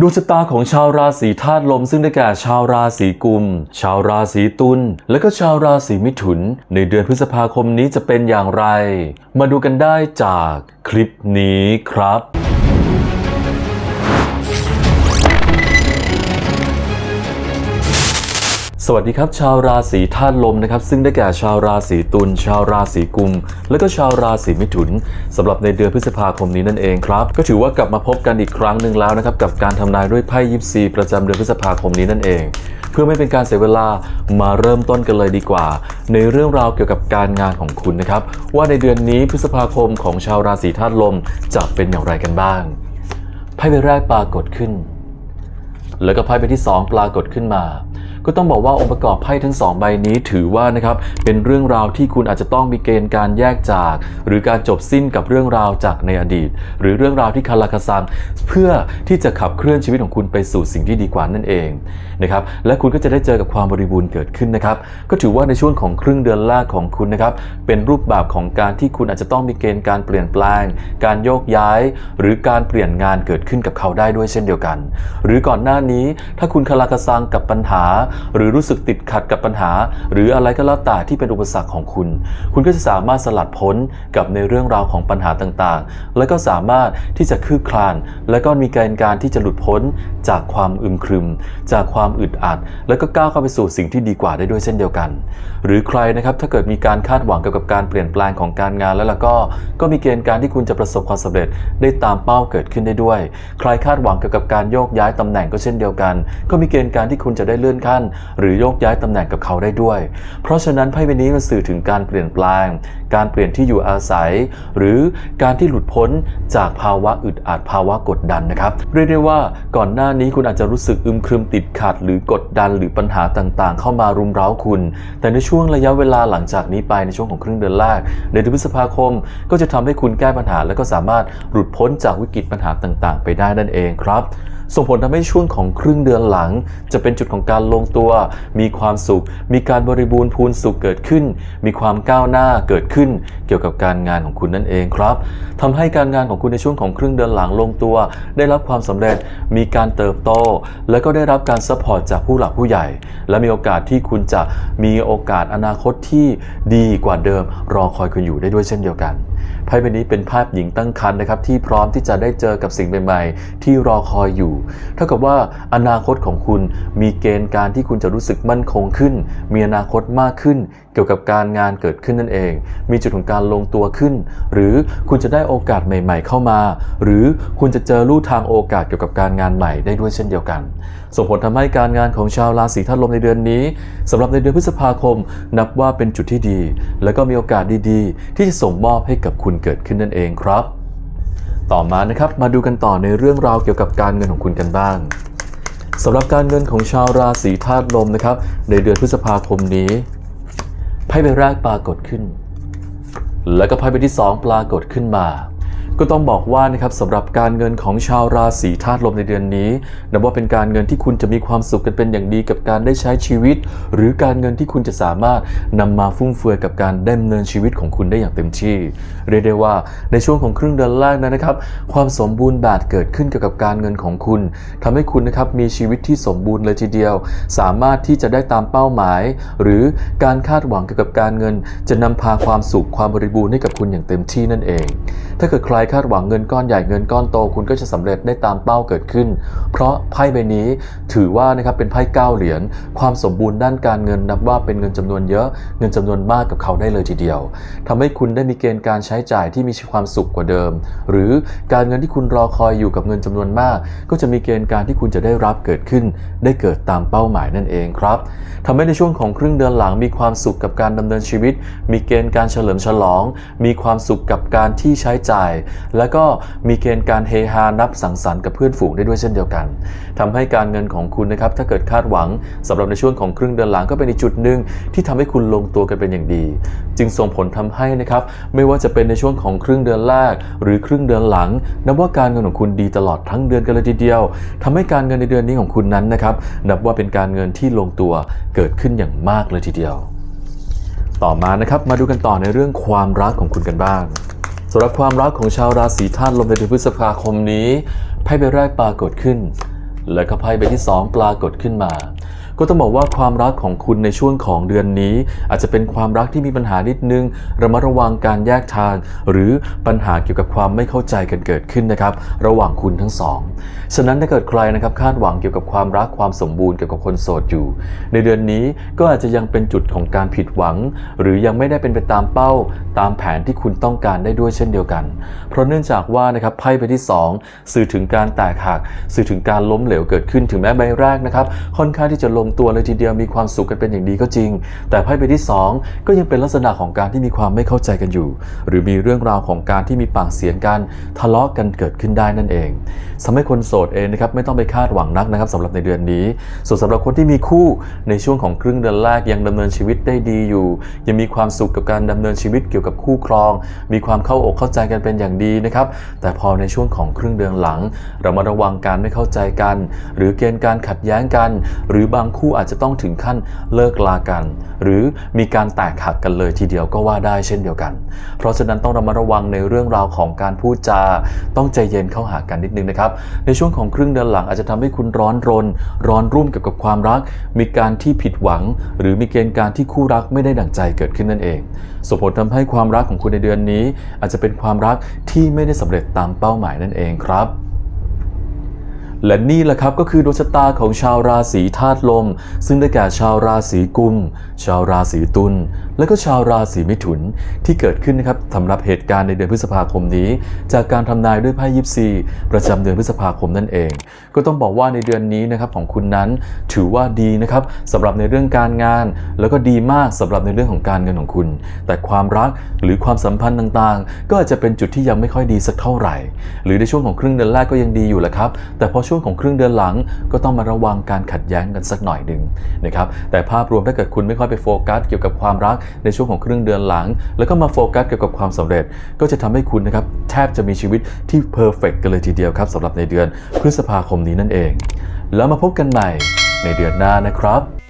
ดวงชะตาของชาวราศีธาตุลมซึ่งได้แก่ชาวราศีกุม ชาวราศีตุลและก็ชาวราศีมิถุน ในเดือนพฤษภาคมนี้จะเป็นอย่างไร มาดูกันได้จากคลิปนี้ครับ สวัสดีครับ ชาวราศีธาตุลมนะครับ ซึ่งได้แก่ชาวราศีตุลชาวราศีกุม และก็ชาวราศีมิถุนสำหรับในเดือนพฤษภาคมนี้นั่นเองครับ ก็ถือว่ากลับมาพบกันอีกครั้งหนึ่งแล้วนะครับ กับการทำนายด้วยไพ่ยิปซีประจำเดือนพฤษภาคมนี้นั่นเอง เพื่อไม่เป็นการเสียเวลามาเริ่มต้นกันเลยดีกว่า ในเรื่องราวเกี่ยวกับการงานของคุณนะครับ ว่าในเดือนนี้พฤษภาคมของชาวราศีธาตุลมจะเป็นอย่างไรกันบ้างไพ่ใบแรกปรากฏขึ้น แล้วก็ไพ่ใบที่ 2 ปรากฏขึ้นมา ก็ต้องบอกว่าองค์ประกอบไพ่ทั้ง 2 ใบนี้ถือว่านะครับเป็นเรื่องราวที่คุณอาจจะต้องมีเกณฑ์การแยกจาก หรือการจบสิ้นกับเรื่องราวจากในอดีต หรือเรื่องราวที่คาราคาซังเพื่อที่จะขับเคลื่อนชีวิตของคุณไปสู่สิ่งที่ดีกว่านั่นเองนะครับและคุณก็จะได้เจอกับความบริบูรณ์เกิดขึ้นนะครับก็ถือว่าในช่วงของครึ่งเดือนแรกของคุณนะครับเป็นรูปแบบของการที่คุณอาจจะต้องมีเกณฑ์การเปลี่ยนแปลง การโยกย้าย หรือการเปลี่ยนงานเกิดขึ้นกับเขาได้ด้วยเช่นเดียวกัน หรือก่อนหน้านี้ถ้าคุณคาราคาซังกับปัญหาหรือรู้สึกติดขัดกับปัญหา หรืออะไรก็แล้วแต่ที่เป็นอุปสรรคของคุณ คุณก็จะสามารถสลัดพ้นกับในเรื่องราวของปัญหาต่างๆ และก็สามารถที่จะคืบคลาน และก็มีการการที่จะหลุดพ้นจากความอึมครึม จากความอึดอัด แล้วก็ก้าวเข้าไปสู่สิ่งที่ดีกว่าได้ด้วยเช่นเดียวกัน หรือใครนะครับถ้าเกิดมีการคาดหวังเกี่ยวกับการเปลี่ยนแปลงของการงานแล้วล่ะก็ ก็มีเกณฑ์การที่คุณจะประสบความสำเร็จได้ตามเป้าเกิดขึ้นได้ด้วย ใครคาดหวังเกี่ยวกับการโยกย้ายตำแหน่งก็เช่นเดียวกัน ก็มีเกณฑ์การที่คุณจะได้เลื่อนขั้นหรือโยกย้ายตำแหน่งกับเขาได้ด้วย เพราะฉะนั้นไพ่ใบนี้มันสื่อถึงการเปลี่ยนแปลง การเปลี่ยนที่อยู่อาศัย หรือการที่หลุดพ้นจากภาวะอึดอัดภาวะกดดันนะครับ เรียกได้ว่าก่อนหน้านี้คุณอาจจะรู้สึกอึมครึมติดขัด หรือกดดันหรือปัญหาต่างๆ เข้ามารุมเร้าคุณ แต่ในช่วงระยะเวลาหลังจากนี้ไปในช่วงของครึ่งเดือนแรกในเดือนพฤษภาคม ก็จะทำให้คุณแก้ปัญหาและก็สามารถหลุดพ้นจากวิกฤตปัญหาต่างๆ ไปได้นั่นเองครับ ส่งผลทำให้ช่วงของครึ่งเดือนหลัง จะเป็นจุดของการลงตัว มีความสุข มีการบริบูรณ์พูนสุขเกิดขึ้น มีความก้าวหน้าเกิดขึ้น เกี่ยวกับการงานของคุณนั่นเองครับทำให้การงานของคุณในช่วงของครึ่งเดือนหลังลงตัว ได้รับความสำเร็จ มีการเติบโต และก็ได้รับการซัพพอร์ตจากผู้หลักผู้ใหญ่ และมีโอกาสที่คุณจะมีโอกาสอนาคตที่ดีกว่าเดิม รอคอยคุณอยู่ได้ด้วยเช่นเดียวกัน ไพ่ใบนี้เป็นภาพหญิงตั้งครรภ์นะครับที่พร้อมที่จะได้เจอกับสิ่งใหม่ๆ ที่รอคอยอยู่ เท่ากับว่าอนาคตของคุณมีเกณฑ์การที่คุณจะรู้สึกมั่นคงขึ้น มีอนาคตมากขึ้น เกี่ยวกับการงานเกิดขึ้นนั่นเอง มีจุดของการลงตัวขึ้น หรือคุณจะได้โอกาสใหม่ ๆ เข้ามา หรือคุณจะเจอลู่ทางโอกาสเกี่ยวกับการงานใหม่ได้ด้วยเช่นเดียวกัน ส่งผลทำให้การงานของชาวราศีธาตุลมในเดือนนี้สำหรับในเดือนพฤษภาคม นับว่าเป็นจุดที่ดี และก็มีโอกาสดีๆ ที่จะส่งมอบให้กับคุณเกิดขึ้นนั่นเองครับ ต่อมานะครับมาดูกันต่อในเรื่องราวเกี่ยวกับการเงินของคุณกันบ้างสำหรับการเงินของชาวราศีธาตุลมนะครับในเดือนพฤษภาคมนี้ไพ่ใบแรกปรากฏขึ้น แล้วก็ไพ่ใบที่ 2 ปรากฏขึ้นมา ก็ต้องบอกว่านะครับสำหรับการเงินของชาวราศีธาตุลมในเดือนนี้นับว่าเป็นการเงินที่คุณจะมีความสุขกันเป็นอย่างดีกับการได้ใช้ชีวิต หรือการเงินที่คุณจะสามารถนำมาฟุ่มเฟือยกับการดำเนินชีวิตของคุณได้อย่างเต็มที่ เรียกได้ว่าในช่วงของครึ่งเดือนแรกนั้นนะครับ ความสมบูรณ์แบบเกิดขึ้นเกี่ยวกับการเงินของคุณทำให้คุณนะครับมีชีวิตที่สมบูรณ์เลยทีเดียว สามารถที่จะได้ตามเป้าหมาย หรือการคาดหวังเกี่ยวกับการเงิน จะนำพาความสุขความบริบูรณ์ให้กับคุณอย่างเต็มที่นั่นเอง ถ้าเกิดใครคาดหวังเงินก้อนใหญ่เงินก้อนโต คุณก็จะสำเร็จได้ตามเป้าเกิดขึ้น เพราะไพ่ใบนี้ถือว่านะครับเป็นไพ่เก้าเหรียญความสมบูรณ์ด้านการเงินนับว่าเป็นเงินจำนวนเยอะเงินจำนวนมากกับเขาได้เลยทีเดียวทำให้คุณได้มีเกณฑ์การใช้จ่ายที่มีความสุขกว่าเดิม หรือการเงินที่คุณรอคอยอยู่กับเงินจำนวนมาก ก็จะมีเกณฑ์การที่คุณจะได้รับเกิดขึ้น ได้เกิดตามเป้าหมายนั่นเองครับทำให้ในช่วงของครึ่งเดือนหลังมีความสุขกับการดำเนินชีวิต มีเกณฑ์การเฉลิมฉลอง มีความสุขกับการที่ใช้จ่ายและก็มีเกณฑ์การเฮฮานับสังสรรค์กับเพื่อนฝูงได้ด้วยเช่นเดียวกันทำให้การเงินของคุณนะครับถ้าเกิดคาดหวังสำหรับในช่วงของครึ่งเดือนหลังก็เป็นอีกจุดหนึ่งที่ทำให้คุณลงตัวกันเป็นอย่างดี จึงส่งผลทำให้นะครับไม่ว่าจะเป็นในช่วงของครึ่งเดือนแรก หรือครึ่งเดือนหลังนับว่าการเงินของคุณดีตลอดทั้งเดือนกันเลยทีเดียวทำให้การเงินในเดือนนี้ของคุณนั้นนะครับนับว่าเป็นการเงินที่ลงตัวเกิดขึ้นอย่างมากเลยทีเดียว ต่อมานะครับมาดูกันต่อในเรื่องความรักของคุณกันบ้าง สำหรับความรักของชาวราศีธาตุลมในเดือนพฤษภาคมนี้ไพ่ใบแรกปรากฏขึ้น และก็ไพ่ใบที่ 2 ปรากฏขึ้นมา ก็ต้องบอกว่าความรักของคุณในช่วงของเดือนนี้ อาจจะเป็นความรักที่มีปัญหานิดนึงระมัดระวังการแยกทาง หรือปัญหาเกี่ยวกับความไม่เข้าใจกันเกิดขึ้นนะครับ ระหว่างคุณทั้งสองฉะนั้นถ้าเกิดใครนะครับคาดหวังเกี่ยวกับความรักความสมบูรณ์เกี่ยวกับคนโสดอยู่ ในเดือนนี้ก็อาจจะยังเป็นจุดของการผิดหวัง หรือยังไม่ได้เป็นไปตามเป้า ตามแผนที่คุณต้องการได้ด้วยเช่นเดียวกัน เพราะเนื่องจากว่านะครับไพ่ใบที่ 2 สื่อถึงการแตกหัก สื่อถึงการล้มเหลวเกิดขึ้นถึงแม้ใบแรกนะครับค่อนข้างที่จะล้งตัวเลยทีเดียวมีความสุขกันเป็นอย่างดีก็จริง แต่ไพ่ใบที่ 2 ก็ยังเป็นลักษณะของการที่มีความไม่เข้าใจกันอยู่ หรือมีเรื่องราวของการที่มีปากเสียงกันทะเลาะกันเกิดขึ้นได้นั่นเองทำให้คนโสดเองนะครับไม่ต้องไปคาดหวังนักนะครับสำหรับในเดือนนี้ ส่วนสำหรับคนที่มีคู่ในช่วงของครึ่งเดือนแรกยังดำเนินชีวิตได้ดีอยู่ ยังมีความสุขกับการดำเนินชีวิตเกี่ยวกับคู่ครอง มีความเข้าอกเข้าใจกันเป็นอย่างดีนะครับแต่พอในช่วงของครึ่งเดือนหลัง เรามาระวังการไม่เข้าใจกัน หรือเกณฑ์การขัดแย้งกัน หรือบางคู่อาจจะต้องถึงขั้นเลิกลากัน หรือมีการแตกหักกันเลยทีเดียวก็ว่าได้เช่นเดียวกัน เพราะฉะนั้นต้องระมัดระวังในเรื่องราวของการพูดจา ต้องใจเย็นเข้าหากันนิดนึงนะครับ ในช่วงของครึ่งเดือนหลังอาจจะทำให้คุณร้อนรน ร้อนรุ่มเกี่ยวกับความรัก มีการที่ผิดหวัง หรือมีเกณฑ์การที่คู่รักไม่ได้ดั่งใจเกิดขึ้นนั่นเองส่งผลทำให้ความรักของคุณในเดือนนี้ อาจจะเป็นความรักที่ไม่ได้สำเร็จตามเป้าหมายนั่นเองครับ และนี่แหละครับก็คือดวงชะตาของชาวราศีธาตุลม ซึ่งได้แก่ชาวราศีกุม ชาวราศีตุล และก็ชาวราศีมิถุนที่เกิดขึ้นนะครับสำหรับเหตุการณ์ในเดือนพฤษภาคมนี้ จากการทำนายด้วยไพ่ยิปซีประจำเดือนพฤษภาคมนั่นเอง ก็ต้องบอกว่าในเดือนนี้นะครับของคุณนั้นถือว่าดีนะครับสำหรับในเรื่องการงาน แล้วก็ดีมากสำหรับในเรื่องของการเงินของคุณ แต่ความรักหรือความสัมพันธ์ต่างๆ ก็อาจจะเป็นจุดที่ยังไม่ค่อยดีสักเท่าไหร่ หรือในช่วงของครึ่งเดือนแรกก็ยังดีอยู่แหละครับ แต่พอช่วงของครึ่งเดือนหลังก็ต้องมาระวังการขัดแย้งกันสักหน่อยหนึ่งนะครับแต่ภาพรวมถ้าเกิดคุณไม่ค่อยไปโฟกัสเกี่ยวกับความรักในช่วงของครึ่งเดือนหลัง แล้วก็มาโฟกัสเกี่ยวกับความสำเร็จ ก็จะทำให้คุณนะครับแทบจะมีชีวิตที่เพอร์เฟกกันเลยทีเดียวครับสำหรับในเดือนพฤษภาคมนี้นั่นเอง แล้วมาพบกันใหม่ในเดือนหน้านะครับ